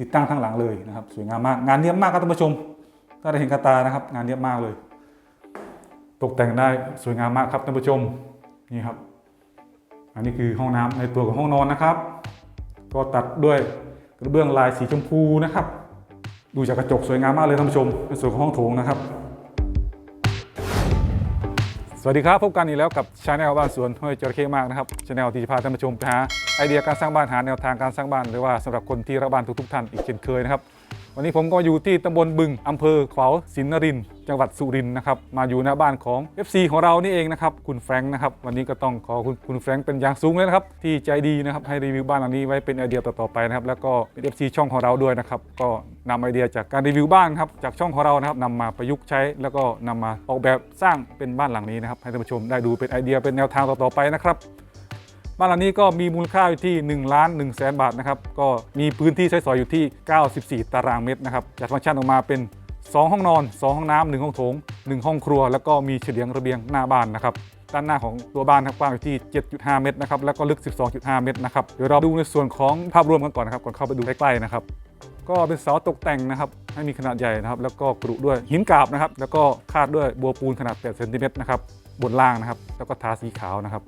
ติดตั้งทั้งหลังเลยนะครับ สวยงามมาก งานเนียบมากครับท่านผู้ชม ถ้าได้เห็นกระตานะครับ งานเนียบมากเลย ตกแต่งได้สวยงามมากครับท่านผู้ชม นี่ครับ อันนี้คือห้องน้ำในตัวของห้องนอนนะครับ ก็ตัดด้วยกระเบื้องลายสีชมพูนะครับ ดูจากกระจกสวยงามมากเลยท่านผู้ชมในส่วนของห้องโถงนะครับ วัสดีครับ พบกันอีกแล้วกับชาแนลบ้านสวนห้วยจระเข้มากนะครับชาแนลที่จะพาท่านผู้ชมไปหาไอเดียการสร้างบ้านหาแนวทางการสร้างบ้านหรือว่าสำหรับคนที่รักบ้านทุกๆท่านอีกเช่นเคยนะครับ วันนี้ผมก็อยู่ที่ตำบลบึงอำเภอขวาวสินนรินจังหวัดสุรินทร์นะครับมาอยู่หน้าบ้านของ FC ของเรานี่เองนะครับคุณแฟรงค์นะครับวันนี้ก็ต้องขอคุณคุณแฟรงค์เป็นอย่างสูงเลยนะครับที่ใจดีนะครับให้รีวิวบ้านหลังนี้ไว้เป็นไอเดียต่อๆไปนะครับแล้วก็เป็น FC ช่องของเราด้วยนะครับก็นำไอเดียจากการรีวิวบ้านครับจากช่องของเรานะครับนำมาประยุกต์ใช้ แล้วก็นำมาออกแบบสร้างเป็นบ้านหลังนี้นะครับให้ท่านผู้ชมได้ดูเป็นไอเดียเป็นแนวทางต่อๆไปนะครับ บ้านหลังนี้ก็มีมูลค่าอยู่ที่1ล้าน1แสนบาทนะครับก็มีพื้นที่ใช้สอยอยู่ที่ 94 ตารางเมตรนะครับจัดฟังก์ชันออกมาเป็น 2 ห้องนอน 2 ห้องน้ำ1ห้องโถง 1 ห้องครัว แล้วก็มีเฉลียงระเบียงหน้าบ้านนะครับด้านหน้าของตัวบ้านครับกว้างอยู่ที่ 7.5 เมตรนะครับแล้วก็ลึก 12.5 เมตรนะครับเดี๋ยวเราดูในส่วนของภาพรวมกันก่อนนะครับก่อนเข้าไปดูใกล้ๆนะครับก็เป็นเสาตกแต่งนะครับให้มีขนาดใหญ่นะครับ แล้วก็กรุด้วยหินกราบนะครับ แล้วก็คาดด้วยบัวปูนขนาด8เซนติเมตรนะครับบนล่างนะครับ แล้วก็ทาสีขาวนะครับ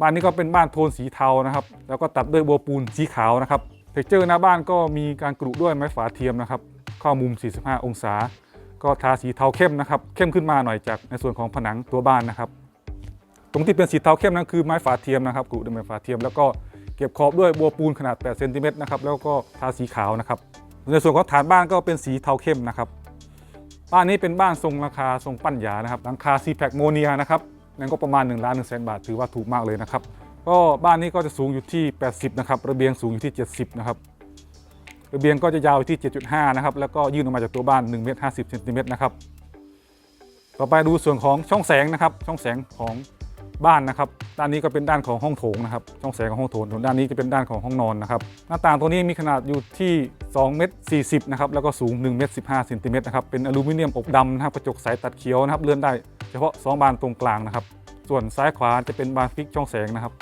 บ้านนี้ก็เป็นบ้านโทนสีเทานะครับ แล้วก็ตัดด้วยบัวปูนสีขาวนะครับเทคเจอร์หน้าบ้านก็มีการกรุด้วยไม้ฝาเทียมนะครับเข้ามุม 45 องศา ก็ทาสีเทาเข้มนะครับ เข้มขึ้นมาหน่อยจากในส่วนของผนังตัวบ้านนะครับ ตรงที่เป็นสีเทาเข้มนั้นคือไม้ฝาเทียมนะครับกรุด้วยไม้ฝาเทียม แล้วก็เก็บขอบด้วยบัวปูนขนาด 8 เซนติเมตรนะครับ แล้วก็ทาสีขาวนะครับ ในส่วนของฐานบ้านก็เป็นสีเทาเข้มนะครับ บ้านนี้เป็นบ้านทรงราคาทรงปั้นหยานะครับหลังคาซีแพคโมเนียนะครับ นั่นก็ประมาณ1ล้านหนึ่งแสนบาทถือว่าถูกมากเลยนะครับ ก็บ้านนี้ก็จะสูงอยู่ที่ 80 นะครับ ระเบียงสูงอยู่ที่ 70 นะครับ ระเบียงก็จะยาวที่ 7.5 นะครับ แล้วก็ยื่นออกมาจากตัวบ้าน1เมตร50เซนติเมตรนะครับ ต่อไปดูส่วนของช่องแสงนะครับ ช่องแสงของ บ้านนะครับ ด้านนี้ก็เป็นด้านของห้องโถงนะครับ ช่องแสงของห้องโถงส่วนด้านนี้จะเป็นด้านของห้องนอนนะครับ หน้าต่างตัวนี้มีขนาดอยู่ที่2เมตร40นะครับ แล้วก็สูง1เมตร15เซนติเมตรนะครับ เป็นอลูมิเนียมอบดำนะครับ กระจกใสตัดเขียวนะครับ เลื่อนได้เฉพาะ 2 บานตรงกลางนะครับ ส่วนซ้ายขวาจะเป็นบานฟิกช่องแสงนะครับ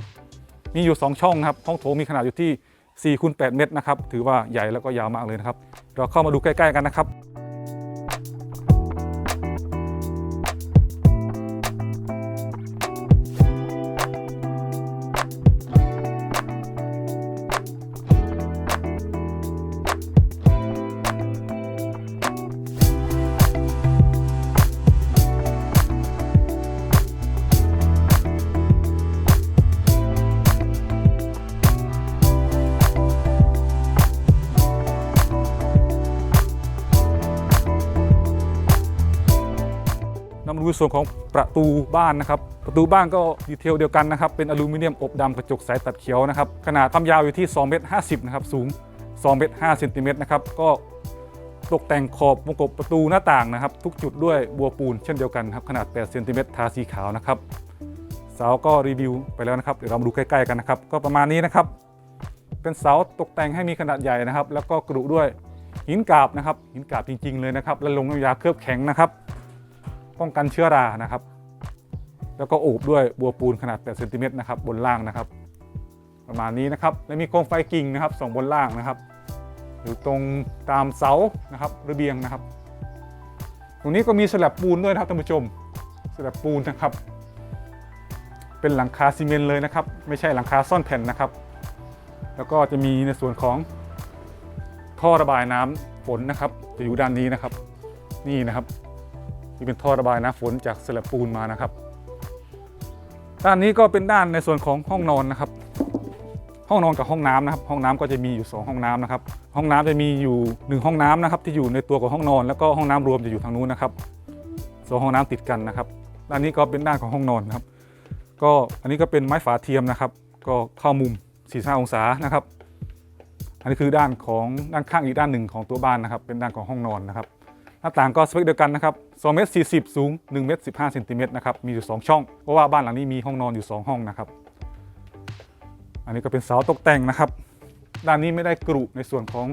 มีอยู่ 2 ช่องนะครับ ห้องโถงมีขนาดอยู่ที่4คูณ8เมตรนะครับ ถือว่าใหญ่แล้วก็ยาวมากเลยนะครับ เราเข้ามาดูใกล้ ๆ กันนะครับ ส่วนของประตูบ้านนะครับ ประตูบ้านก็ดีเทลเดียวกันนะครับ เป็นอลูมิเนียมอบดำกระจกใสตัดเขียวนะครับ ขนาดความยาวอยู่ที่2เมตร50นะครับ สูง2เมตร5เซนติเมตรนะครับ ก็ตกแต่งขอบวงกบประตูหน้าต่างนะครับ ทุกจุดด้วยบัวปูนเช่นเดียวกันครับ ขนาด8เซนติเมตรทาสีขาวนะครับ เสาก็รีวิวไปแล้วนะครับ เดี๋ยวเรามาดูใกล้ๆกันนะครับ ก็ประมาณนี้นะครับ เป็นเสาตกแต่งให้มีขนาดใหญ่นะครับ แล้วก็กรุด้วยหินกราบนะครับ หินกราบจริง ๆ เลยนะครับ และลงน้ำยาเคลือบแข็งนะครับ ป้องกันเชื้อรานะครับ แล้วก็โอบด้วยบัวปูนขนาด8เซนติเมตรนะครับบนล่างนะครับ ประมาณนี้นะครับและมีโคมไฟกิ่งนะครับสองบนล่างนะครับ อยู่ตรงตามเสานะครับระเบียงนะครับ ตรงนี้ก็มีสลับปูนด้วยนะครับท่านผู้ชมสลับปูนนะครับ เป็นหลังคาซีเมนต์เลยนะครับ ไม่ใช่หลังคาซ่อนแผ่นนะครับ แล้วก็จะมีในส่วนของท่อระบายน้ำฝนนะครับ จะอยู่ด้านนี้นะครับ นี่นะครับ นี่เป็นท่อระบายน้ำฝนจากสลับปูนมานะครับ ด้านนี้ก็เป็นด้านในส่วนของห้องนอนนะครับ ห้องนอนกับห้องน้ำนะครับ ห้องน้ำก็จะมีอยู่ 2 ห้องน้ำนะครับ ห้องน้ำจะมีอยู่ 1 ห้องน้ำนะครับ ที่อยู่ในตัวของห้องนอน แล้วก็ห้องน้ำรวมจะอยู่ทางนู้นนะครับสองห้องน้ำติดกันนะครับ ด้านนี้ก็เป็นด้านของห้องนอนนะครับ ก็อันนี้ก็เป็นไม้ฝาเทียมนะครับ ก็เข้ามุม45องศานะครับ อันนี้คือด้านของด้านข้างอีกด้านหนึ่งของตัวบ้านนะครับ เป็นด้านของห้องนอนนะครับ หน้าต่างก็สเปคเดียวกันนะครับ2เมตร40 สูง1เมตร15เซนติเมตรนะครับ มีอยู่ 2 ช่อง เพราะว่าบ้านหลังนี้มีห้องนอนอยู่ 2 ห้องนะครับ อันนี้ก็เป็นเสาตกแต่งนะครับ ด้านนี้ไม่ได้กรุในส่วนของ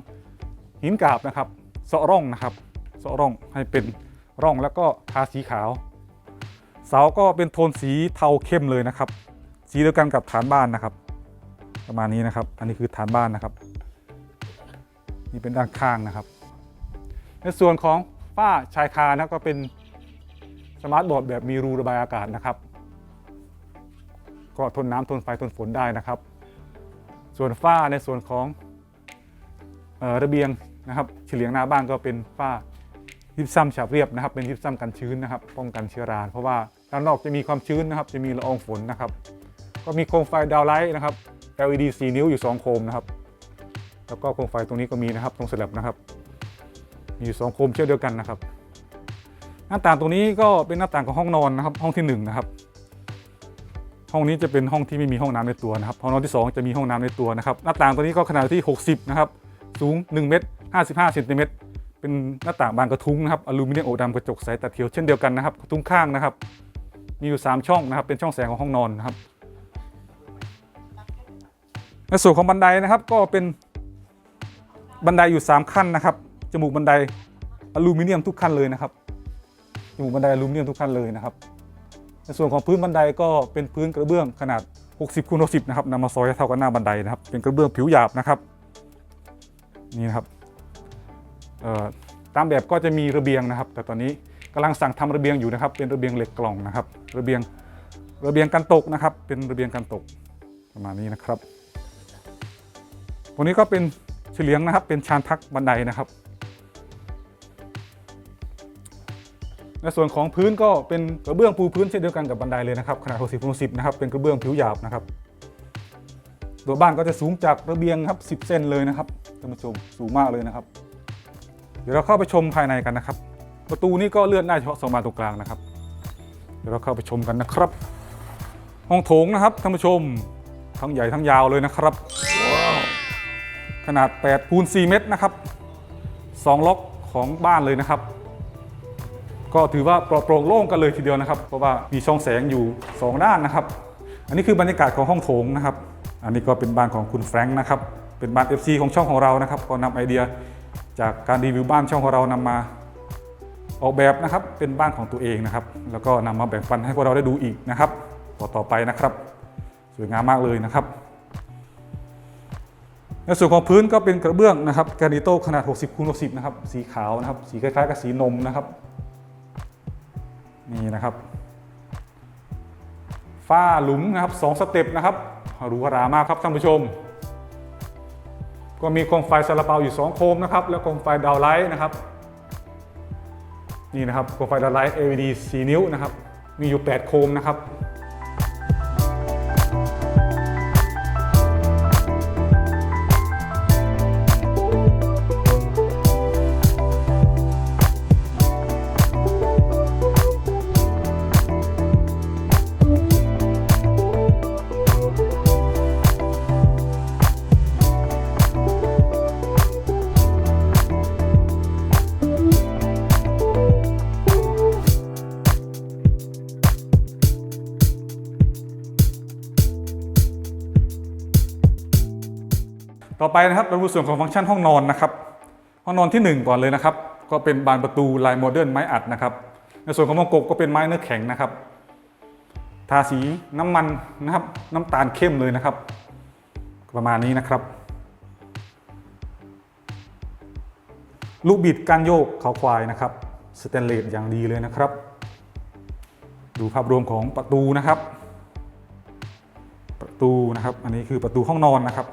หินกราบนะครับเสาะร่องนะครับเสาะร่องให้เป็นร่องแล้วก็ทาสีขาว เสาก็เป็นโทนสีเทาเข้มเลยนะครับ สีเดียวกันกับฐานบ้านนะครับ ประมาณนี้นะครับ อันนี้คือฐานบ้านนะครับ นี่เป็นด้านข้างนะครับ ในส่วนของ ฝ้าชายคานะก็เป็นสมาร์ทบอร์ดแบบมีรูระบายอากาศนะครับ ก็ทนน้ำทนไฟทนฝนได้นะครับ ส่วนฝ้าในส่วนของออระเบียงนะครับเฉลียงหน้าบ้านก็เป็นฝ้ายิบซ้ำฉาบเรียบนะครับ เป็นยิบซ้ำกันชื้นนะครับ ป้องกันเชื้อรา เพราะว่าด้านนอกจะมีความชื้นนะครับ จะมีละอองฝนนะครับ ก็มีโคมไฟดาวไลท์นะครับ LED 4 นิ้วอยู่ 2 โคมนะครับ แล้วก็โคมไฟตรงนี้ก็มีนะครับ ตรงสลับนะครับ มีอยู่สองโคมเช่นเดียวกันนะครับ หน้าต่างตรงนี้ก็เป็นหน้าต่างของห้องนอนนะครับ ห้องที่หนึ่งนะครับห้องนี้จะเป็นห้องที่ไม่มีห้องน้ำในตัวนะครับห้องนอนที่สองจะมีห้องน้ำในตัวนะครับ หน้าต่างตัวนี้ก็ขนาดที่ 60 นะครับ สูง 1 เมตร55เซนติเมตรเป็นหน้าต่างบานกระทุ้งนะครับอลูมิเนียมโอดำกระจกใสตัดเทียวเช่นเดียวกันนะครับกระทุ้งข้างนะครับ มีอยู่ 3 ช่องนะครับ เป็นช่องแสงของห้องนอนนะครับในส่วนของบันไดนะครับก็เป็นบันไดอยู่ 3 ขั้นนะครับ จมูกบันไดอลูมิเนียมทุกขั้นเลยนะครับจมูกบันไดอลูมิเนียมทุกขั้นเลยนะครับ ในส่วนของพื้นบันไดก็เป็นพื้นกระเบื้องขนาด 60คูณ60นะครับนำมาซอยให้เท่ากับหน้าบันไดนะครับ เป็นกระเบื้องผิวหยาบนะครับ นี่นะครับตามแบบก็จะมีระเบียงนะครับ แต่ตอนนี้กำลังสั่งทำระเบียงอยู่นะครับ เป็นระเบียงเหล็กกล่องนะครับ ระเบียงระเบียงกันตกนะครับ เป็นระเบียงกันตกประมาณนี้นะครับตรงนี้ก็เป็นเฉลียงนะครับ เป็นชานพักบันไดนะครับ ในส่วนของพื้นก็เป็นกระเบื้องปูพื้นเช่นเดียวกันกับบันไดเลยนะครับขนาด 60คูณ10 นะครับเป็นกระเบื้องผิวหยาบนะครับตัวบ้านก็จะสูงจากระเบียงครับ 10 เซนเลยนะครับท่านผู้ชมสูงมากเลยนะครับ เดี๋ยวเราเข้าไปชมภายในกันนะครับ ประตูนี้ก็เลื่อนได้เฉพาะสองบานตรงกลางนะครับ เดี๋ยวเราเข้าไปชมกันนะครับ ห้องโถงนะครับท่านผู้ชมทั้งใหญ่ทั้งยาวเลยนะครับ ขนาด8คูณ4เมตรนะครับสองล็อกของบ้านเลยนะครับ ก็ถือว่าปลอดโปร่งโล่งกันเลยทีเดียวนะครับ เพราะว่ามีช่องแสงอยู่ 2 ด้านนะครับ อันนี้คือบรรยากาศของห้องโถงนะครับ อันนี้ก็เป็นบ้านของคุณแฟรงค์นะครับ เป็นบ้าน FC ของช่องของเรานะครับ ก็นำไอเดียจากการรีวิวบ้านช่องของเรานำมาออกแบบนะครับ เป็นบ้านของตัวเองนะครับ แล้วก็นำมาแบ่งปันให้พวกเราได้ดูอีกนะครับ ต่อต่อไปนะครับ สวยงามมากเลยนะครับในส่วนของพื้นก็เป็นกระเบื้องนะครับแกรนิโตขนาด 60คูณ60 นะครับ สีขาวนะครับ สีคล้ายๆกับสีนมนะครับ นี่นะครับฝ้าหลุมนะครับสองสเต็ปนะครับหรูหรามากครับท่านผู้ชม ก็มีโคมไฟซาลาเปาอยู่ 2 โคมนะครับ แล้วโคมไฟดาวไลท์นะครับ นี่นะครับโคมไฟดาวไลท์ LED 4 นิ้วนะครับ มีอยู่ 8 โคมนะครับ ไปนะครับเราดูส่วนของฟังก์ชันห้องนอนนะครับ ห้องนอนที่ 1 ก่อนเลยนะครับ ก็เป็นบานประตูลายโมเดิร์นไม้อัดนะครับ ในส่วนของมงกบก็เป็นไม้เนื้อแข็งนะครับ ทาสีน้ำมันนะครับ น้ำตาลเข้มเลยนะครับ ประมาณนี้นะครับ ลูกบิดการโยกเขาควายนะครับสแตนเลสอย่างดีเลยนะครับ ดูภาพรวมของประตูนะครับ ประตูนะครับ อันนี้คือประตูห้องนอนนะครับ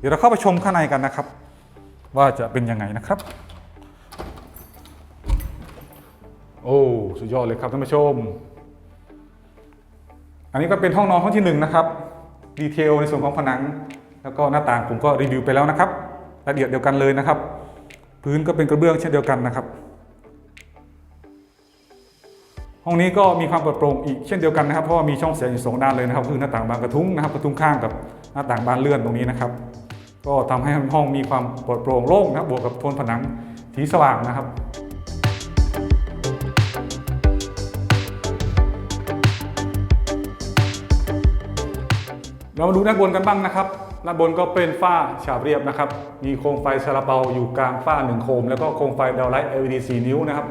เดี๋ยวเราเข้าไปชมข้างในกันนะครับ ว่าจะเป็นยังไงนะครับ โอ้สุดยอดเลยครับท่านผู้ชม อันนี้ก็เป็นห้องนอนห้องที่หนึ่งนะครับดีเทลในส่วนของผนัง แล้วก็หน้าต่างผมก็รีวิวไปแล้วนะครับรายละเอียดเดียวกันเลยนะครับ พื้นก็เป็นกระเบื้องเช่นเดียวกันนะครับ ห้องนี้ก็มีความปลอดโปร่งอีกเช่นเดียวกันนะครับเพราะว่ามีช่องแสงอยู่สองด้านเลยนะครับ คือหน้าต่างบานกระทุ้งนะครับกระทุ้งข้างกับหน้าต่างบานเลื่อนตรงนี้นะครับ ก็ทำให้ห้องมีความปลอดโปร่งโล่งนะครับบวกกับโทนผนังสีสว่างนะครับเรามาดูด้านบนกันบ้างนะครับด้านบนก็เป็นฝ้าฉาบเรียบนะครับ มีโคมไฟซาลาเปาอยู่กลางฝ้าหนึ่งโคม แล้วก็โคมไฟดาวไลท์ LED 4 นิ้วนะครับ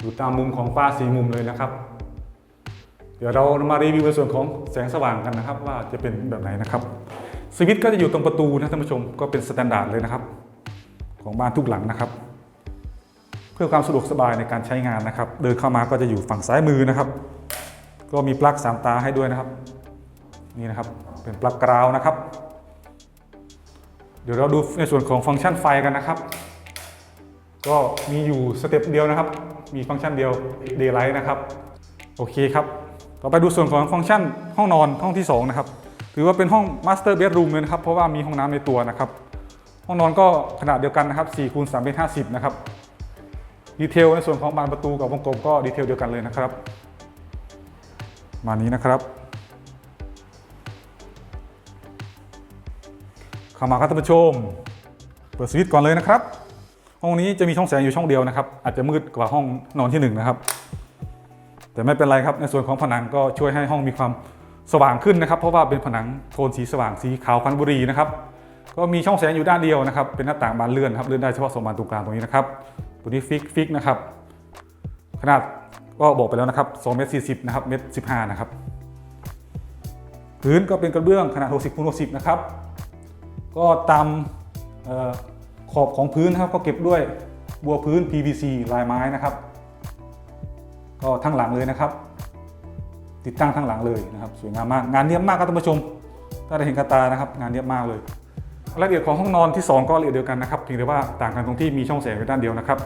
อยู่ตามมุมของฝ้าสีมุมเลยนะครับ เดี๋ยวเรามารีวิวในส่วนของแสงสว่างกันนะครับ ว่าจะเป็นแบบไหนนะครับ สวิตช์ก็จะอยู่ตรงประตูนะท่านผู้ชมก็เป็นสแตนดาร์ดเลยนะครับ ของบ้านทุกหลังนะครับ เพื่อความสะดวกสบายในการใช้งานนะครับ เดินเข้ามาก็จะอยู่ฝั่งซ้ายมือนะครับ ก็มีปลั๊กสามตาให้ด้วยนะครับ นี่นะครับเป็นปลั๊กกราวนะครับ เดี๋ยวเราดูในส่วนของฟังก์ชันไฟกันนะครับ ก็มีอยู่สเต็ปเดียวนะครับ มีฟังก์ชันเดียว Daylight นะครับโอเคครับ ต่อไปดูส่วนของฟังก์ชันห้องนอนห้องที่ 2 นะครับ ถือว่าเป็นห้อง Master Bedroom เลยนะครับ เพราะว่ามีห้องน้ำในตัวนะครับ ห้องนอนก็ขนาดเดียวกันนะครับ4คูณ3เมตร50 นะครับ ดีเทลในส่วนของบานประตูกับวงกลมก็ดีเทลเดียวกันเลยนะครับ มานี้นะครับเข้ามาครับท่านผู้ชม เปิดสวิตช์ก่อนเลยนะครับ ห้องนี้จะมีช่องแสงอยู่ช่องเดียวนะครับ อาจจะมืดกว่าห้องนอนที่หนึ่งนะครับ แต่ไม่เป็นไรครับ ในส่วนของผนังก็ช่วยให้ห้องมีความ สว่างขึ้นนะครับ เพราะว่าเป็นผนังโทนสีสว่างสีขาวพันบุรีนะครับก็มีช่องแสงอยู่ด้านเดียวนะครับเป็นหน้าต่างบานเลื่อนครับเลื่อนได้เฉพาะสองบานตรงกลางตรงนี้นะครับตัวนี้ฟิกฟิกนะครับขนาดก็บอกไปแล้วนะครับ2เมตร40นะครับเมตร15นะครับพื้นก็เป็นกระเบื้องขนาด 60คูณ60นะครับก็ตามออขอบของพื้นนะครับก็เก็บด้วยบัวพื้น PVC ลายไม้นะครับ ก็ทั้งหลังเลยนะครับ ติดตั้งทั้งหลังเลยนะครับสวยงามมากงานเนียบมากครับท่านผู้ชม ถ้าได้เห็นกระตานะครับงานเนียบมากเลยรายละเอียดของห้องนอนที่ 2 ก็ละเอียดเดียวกันนะครับเพียงแต่ว่าต่างกันตรงที่มีช่องแสงไว้ด้านเดียวนะครับ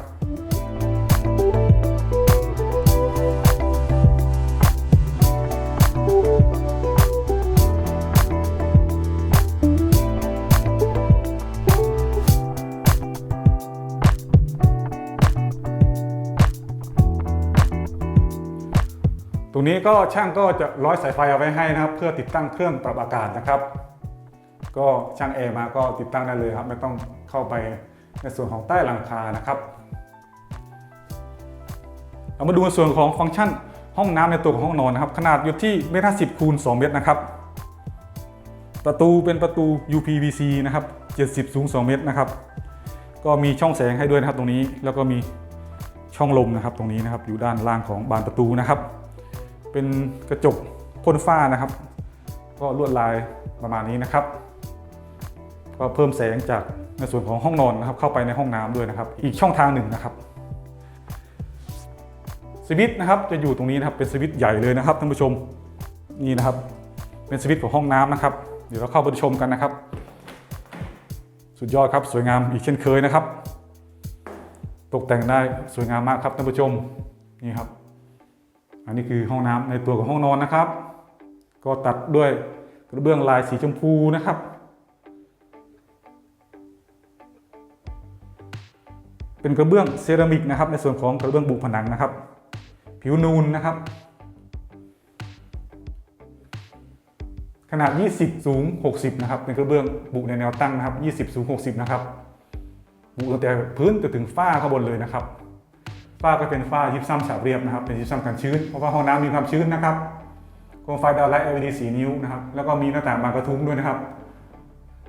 รงนี้ก็ช่างก็จะร้อยสายไฟเอาไว้ให้นะครับ เพื่อติดตั้งเครื่องปรับอากาศนะครับ ก็ช่างแอร์มาก็ติดตั้งได้เลยครับ ไม่ต้องเข้าไปในส่วนของใต้หลังคานะครับเรามาดูในส่วนของฟังก์ชันห้องน้ำในตัวของห้องนอนนะครับขนาดอยู่ที่เมตรห้าสิบคูณ2เมตรนะครับ ประตูเป็นประตู UPVC นะครับ 70 สูง 2 เมตรนะครับ ก็มีช่องแสงให้ด้วยนะครับตรงนี้แล้วก็มีช่องลมนะครับ ตรงนี้นะครับอยู่ด้านล่างของบานประตูนะครับ เป็นกระจกพ่นฝ้านะครับ ก็ลวดลายประมาณนี้นะครับ ก็เพิ่มแสงจากในส่วนของห้องนอนนะครับ เข้าไปในห้องน้ำด้วยนะครับ อีกช่องทางหนึ่งนะครับสวิตช์นะครับจะอยู่ตรงนี้นะครับเป็นสวิตช์ใหญ่เลยนะครับท่านผู้ชมนี่นะครับ เป็นสวิตช์ของห้องน้ำนะครับ เดี๋ยวเราเข้าไปชมกันนะครับ สุดยอดครับสวยงามอีกเช่นเคยนะครับ ตกแต่งได้สวยงามมากครับท่านผู้ชมนี่ครับ อันนี้คือห้องน้ำในตัวของห้องนอนนะครับ ก็ตัดด้วยกระเบื้องลายสีชมพูนะครับ เป็นกระเบื้องเซรามิกนะครับ ในส่วนของกระเบื้องบุผนังนะครับ ผิวนูนนะครับ ขนาด 20 สูง 60 นะครับ เป็นกระเบื้องบุในแนวตั้งนะครับ 20 สูง 60 นะครับบุตั้งแต่พื้นจนถึงฝ้าข้างบนเลยนะครับ ฝ้าก็เป็นฝ้ายิปซัมฉาบเรียบนะครับ เป็นยิปซัมกันชื้น เพราะว่าห้องน้ำมีความชื้นนะครับโคมไฟดาวไลท์ LED สีนิ้วนะครับ แล้วก็มีหน้าต่างบานกระทุ้งด้วยนะครับ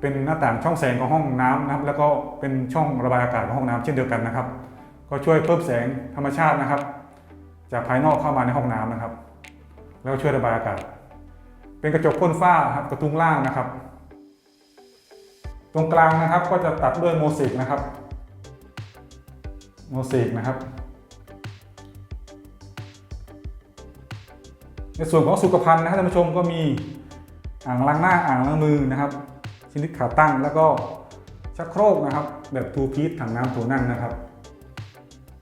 เป็นหน้าต่างช่องแสงของห้องน้ำนะครับ แล้วก็เป็นช่องระบายอากาศของห้องน้ำเช่นเดียวกันนะครับ ก็ช่วยเพิ่มแสงธรรมชาตินะครับ จากภายนอกเข้ามาในห้องน้ำนะครับ แล้วก็ช่วยระบายอากาศ เป็นกระจกพ่นฝ้าครับกระทุ้งล่างนะครับ ตรงกลางนะครับก็จะตัดด้วยโมเสกนะครับ โมเสกนะครับ ในส่วนของสุขภัณฑ์นะครับท่านผู้ชมก็มีอ่างล้างหน้าอ่างล้างมือนะครับชนิดขาตั้งแล้วก็ชักโครกนะครับ แบบทูพีทถังน้ำโถนั่งนะครับ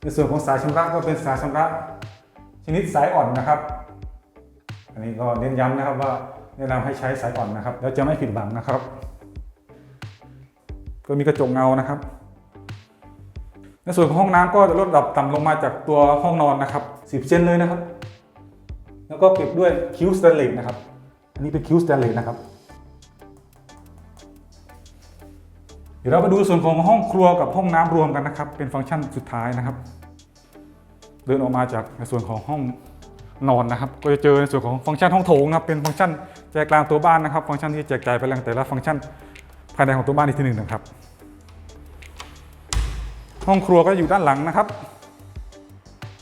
ในส่วนของสายชำระก็เป็นสายชำระ ชนิดสายอ่อนนะครับ อันนี้ก็เน้นย้ำนะครับว่าแนะนำให้ใช้สายอ่อนนะครับ แล้วจะไม่ผิดหวังนะครับ ก็มีกระจกเงานะครับ ในส่วนของห้องน้ำก็จะลดระดับต่ำลงมาจากตัวห้องนอนนะครับ 10เซนเลยนะครับ แล้วก็เก็บด้วยคิ้วสแตนเลสนะครับ อันนี้เป็นคิ้วสแตนเลสนะครับ เดี๋ยวเราไปดูส่วนของห้องครัวกับห้องน้ำรวมกันนะครับ เป็นฟังก์ชันสุดท้ายนะครับ เดินออกมาจากในส่วนของห้องนอนนะครับ ก็จะเจอในส่วนของฟังก์ชันห้องโถงนะครับ เป็นฟังก์ชันใจกลางตัวบ้านนะครับ ฟังก์ชันที่แจกจ่ายไปแล้วแต่ละฟังก์ชันภายในของตัวบ้านอีกทีหนึ่งนะครับ ห้องครัวก็อยู่ด้านหลังนะครับ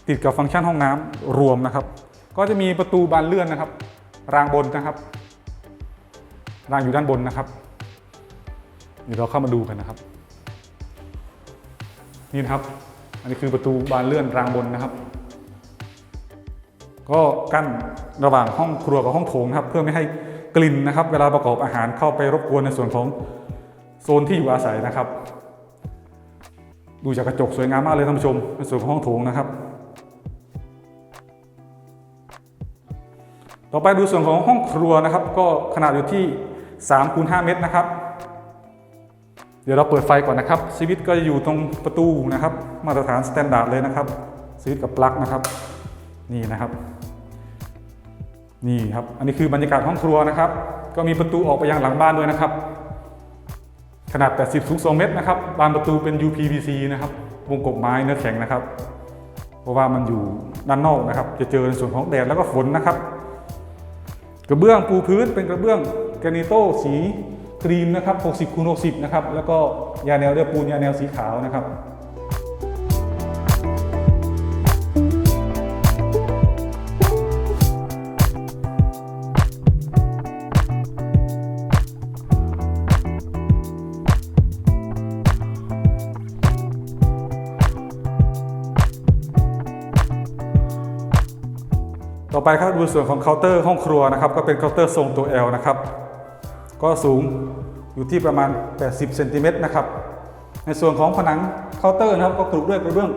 ติดกับฟังก์ชันห้องน้ำรวมนะครับ ก็จะมีประตูบานเลื่อนนะครับ รางบนนะครับ รางอยู่ด้านบนนะครับ เดี๋ยวเราเข้ามาดูกันนะครับ นี่นะครับ อันนี้คือประตูบานเลื่อนรางบนนะครับ ก็กั้นระหว่างห้องครัวกับห้องโถงนะครับ เพื่อไม่ให้กลิ่นนะครับ เวลาประกอบอาหารเข้าไปรบกวนในส่วนของโซนที่อยู่อาศัยนะครับ ดูจากกระจกสวยงามมากเลยท่านผู้ชมในส่วนของห้องโถงนะครับ ต่อไปดูส่วนของห้องครัวนะครับ ก็ขนาดอยู่ที่3คูณ5เมตรนะครับ เดี๋ยวเราเปิดไฟก่อนนะครับสวิตก็จะอยู่ตรงประตูนะครับ มาตรฐานสแตนดาร์ดเลยนะครับสวิตกับปลั๊กนะครับ นี่นะครับ นี่ครับ อันนี้คือบรรยากาศห้องครัวนะครับ ก็มีประตูออกไปยังหลังบ้านด้วยนะครับ ขนาด 80 สูง 2 เมตรนะครับบานประตูเป็น UPVC นะครับ วงกบไม้เนื้อแข็งนะครับ เพราะว่ามันอยู่ด้านนอกนะครับ จะเจอในส่วนของแดดแล้วก็ฝนนะครับ กระเบื้องปูพื้นเป็นกระเบื้องแกรนิโตสีครีมนะครับ 60คูณ60 นะครับ แล้วก็ยาแนวด้วยปูนยาแนวสีขาวนะครับ ไปครับดูส่วนของเคาน์เตอร์ห้องครัวนะครับก็เป็นเคาน์เตอร์ทรงตัว L นะครับก็สูงอยู่ที่ประมาณ 80เซนติเมตรนะครับในส่วนของผนังเคาน์เตอร์นะครับก็กรุด้วยกระเบื้อง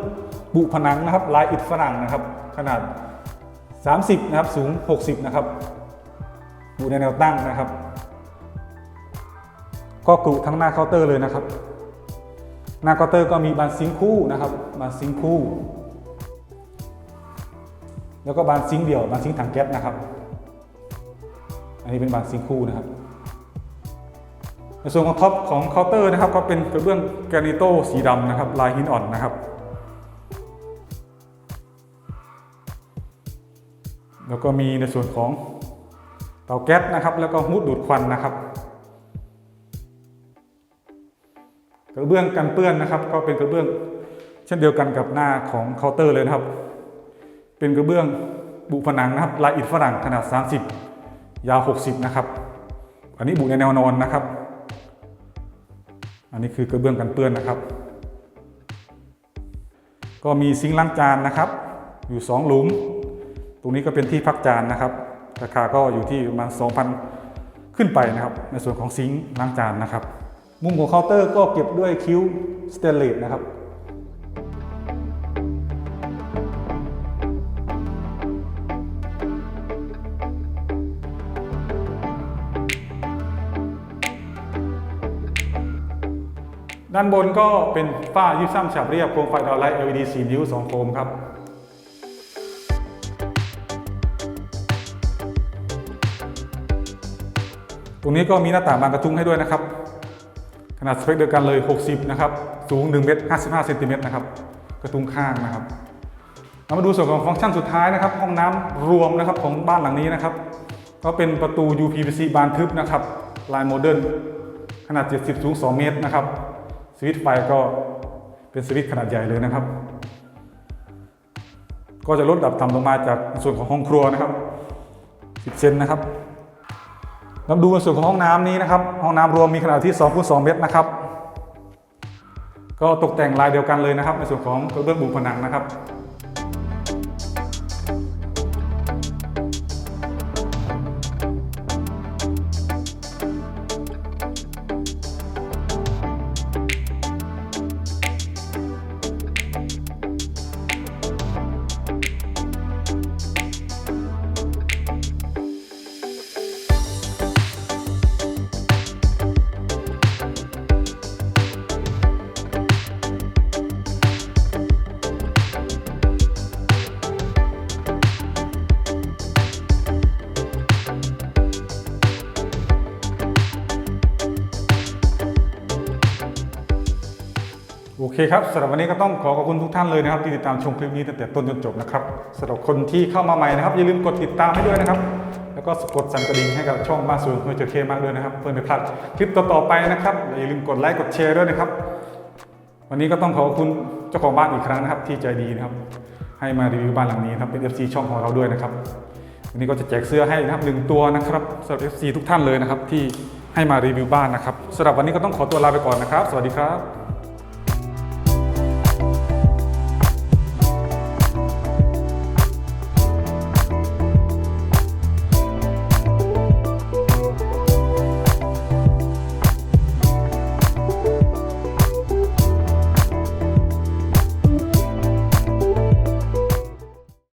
บุผนังนะครับลายอิฐฝรั่งนะครับ ขนาด 30 นะครับสูง 60 นะครับอยู่ในแนวตั้งนะครับ ก็กรุทั้งหน้าเคาน์เตอร์เลยนะครับ หน้าเคาน์เตอร์ก็มีบานซิงคู่นะครับบานซิงคู่ แล้วก็บานซิงค์เดี่ยวบานซิงค์ถังแก๊สนะครับ อันนี้เป็นบานซิงค์คู่นะครับ ในส่วนของท็อปของเคาน์เตอร์นะครับก็เป็นกระเบื้องแกรนิโตสีดำนะครับ ลายหินอ่อนนะครับ แล้วก็มีในส่วนของเตาแก๊สนะครับ แล้วก็ฮูดดูดควันนะครับกระเบื้องกันเปื้อนนะครับ ก็เป็นกระเบื้องเช่นเดียวกันกับหน้าของเคาน์เตอร์เลยนะครับ เป็นกระเบื้องบุผนังนะครับลายอิฐฝรั่งขนาด 30 ยาว 60 นะครับ อันนี้บุในแนวนอนนะครับ อันนี้คือกระเบื้องกันเปื้อนนะครับ ก็มีซิงค์ล้างจานนะครับ อยู่ 2 หลุม ตรงนี้ก็เป็นที่พักจานนะครับ ราคาก็อยู่ที่ประมาณ 2,000 ขึ้นไปนะครับ ในส่วนของซิงค์ล้างจานนะครับ มุมของเคาน์เตอร์ก็เก็บด้วยคิ้วสเตนเลสนะครับ ด้านบนก็เป็นฝ้ายิบซ้ำฉาบเรียบโคมไฟดาวไลท์ LED 4 นิ้ว 2 โคมครับตรงนี้ก็มีหน้าต่างบานกระทุ้งให้ด้วยนะครับ ขนาดสเปคเดียวกันเลย 60 นะครับ สูง 1 เมตร 55 เซนติเมตรนะครับ กระทุ้งข้างนะครับเรามาดูส่วนของฟังก์ชันสุดท้ายนะครับ ห้องน้ำรวมนะครับของบ้านหลังนี้นะครับ ก็เป็นประตู UPVC บานทึบนะครับ ลายโมเดิร์นขนาด 70 สูง 2 เมตรนะครับ สวิตช์ไฟก็เป็นสวิตช์ขนาดใหญ่เลยนะครับ ก็จะลดดับต่ำลงมาจากส่วนของห้องครัวนะครับ10เซนนะครับเราดูในส่วนของห้องน้ำนี้นะครับ ห้องน้ำรวมมีขนาดที่2คูณ2เมตรนะครับ ก็ตกแต่งลายเดียวกันเลยนะครับ ในส่วนของกระเบื้องบุผนังนะครับ คครับสำหรับวันนี้ก็ต้องขอขอบคุณทุกท่านเลยนะครับที่ติดตามชมคลิปนี้ตั้งแต่ต้นจนจบนะครับสำหรับคนที่เข้ามาใหม่นะครับอย่าลืมกดติดตามให้ด้วยนะครับ แล้วก็กดสั่นกระดิ่งให้กับช่องบ้านสวนเพื่อเจอเคมากด้วยนะครับ เพื่อไม่พลาดคลิปต่อๆไปนะครับอย่าลืมกดไลค์กดแชร์ด้วยนะครับ วันนี้ก็ต้องขอขอบคุณเจ้าของบ้านอีกครั้งนะครับ ที่ใจดีนะครับ ให้มารีวิวบ้านหลังนี้นะครับเป็น FC ช่องของเราด้วยนะครับวันนี้ก็จะแจกเสื้อให้นะครับหนึ่งตัวนะครับสำหรับ FC ทุกท่านเลยนะครับที่ให้มารีวิวบ้านนะครับสำหรับวันนี้ก็ต้องขอตัวลาไปก่อนนะครับ สวัสดีครับ